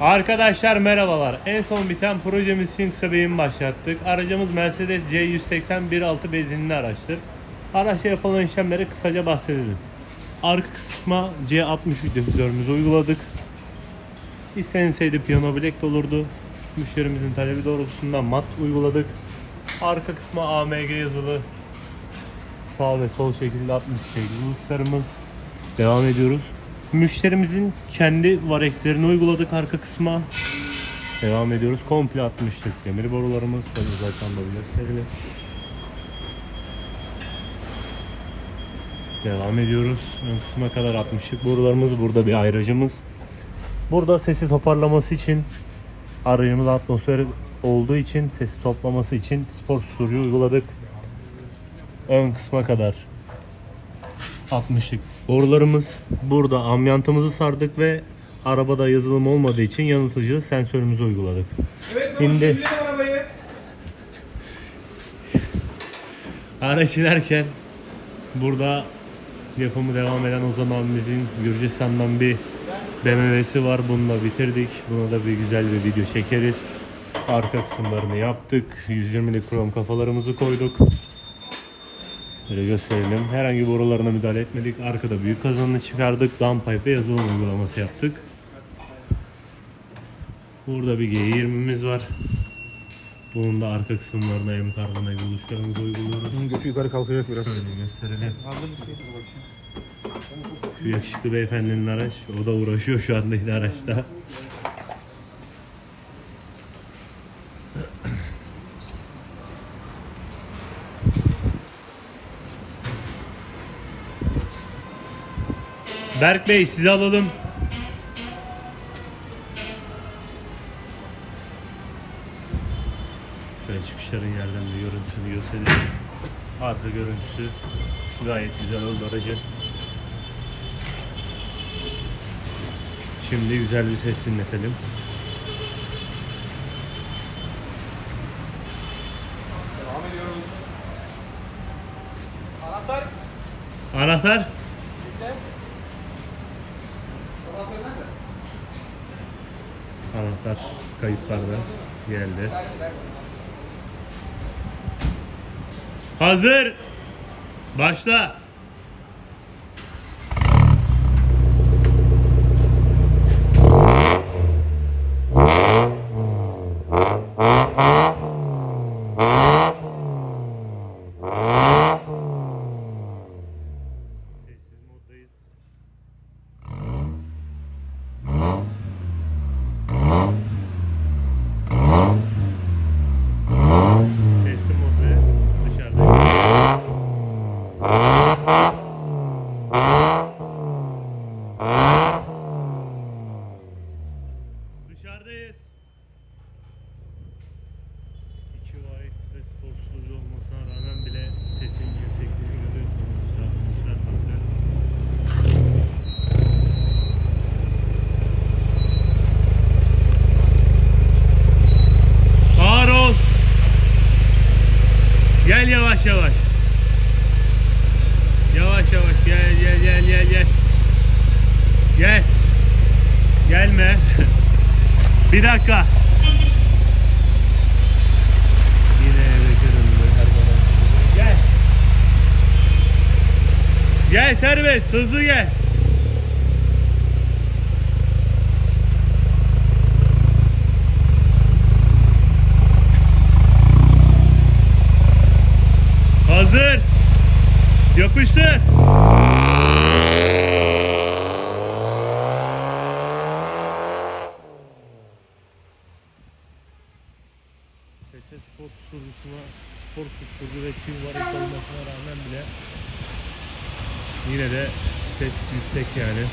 Arkadaşlar merhabalar. En son biten projemiz Sphinx'e beyin başlattık. Aracımız Mercedes C180 1.6 benzinli araçtır. Araçta yapılan işlemleri kısaca bahsedelim. Arka kısma C63 difüzörümüzü uyguladık. İstenseydi piyano de olurdu. Müşterimizin talebi doğrultusunda mat uyguladık. Arka kısma AMG yazılı sağ ve sol şekilde 60 şekilde uçlarımız. Devam ediyoruz. Müşterimizin kendi varexlerini uyguladık arka kısma. Devam ediyoruz. Komple atmıştık. Demir borularımız tabii zaten da serili. Devam ediyoruz. Ön kısma kadar atmıştık. Borularımız burada bir ayracımız. Burada sesi toparlaması için aracımız atmosfer olduğu için sesi toplaması için spor susturucu uyguladık. Ön kısma kadar 60'lık borularımız. Burada amyantımızı sardık ve arabada yazılım olmadığı için yanıltıcı sensörümüzü uyguladık. Evet, Şimdi-. Araç inerken burada yapımı devam eden Ozan abimizin Gürcistan'dan bir BMW'si var. Bunu da bitirdik. Buna da bir güzel bir video çekeriz. Arka kısımlarını yaptık. 120'lik krom kafalarımızı koyduk. Böyle gösterelim. Herhangi borularına müdahale etmedik. Arkada büyük kazanını çıkardık. Downpipe ve yazılım uygulaması yaptık. Burada bir G20'miz var. Bunun da arka kısımlarına hem karbona buluşlarımızı uyguluyoruz. Bunun götü yukarı kalkacak biraz. Şöyle gösterelim. Şu yakışıklı beyefendinin araç. O da uğraşıyor şu anda yine araçta. Berk Bey sizi alalım. Şöyle çıkışların yerden bir görüntüsünü gösterelim. Arka görüntüsü gayet güzel oldu aracın. Şimdi güzel bir ses dinletelim. Devam ediyoruz. Anahtar. Anahtar. Anahtar kayıtlarda geldi. Hazır. Başla. Yavaş yavaş. Yavaş yavaş gel gel gel gel gel. Gel. Gelme. Bir dakika. Yine Bekir'in her zaman. Gel. Gel serbest hızlı gel. Hazır. Yapıştır. Sese spor susturucusuna, spor susturucu ve çift varış olmasına rağmen bile yine de ses yüksek yani.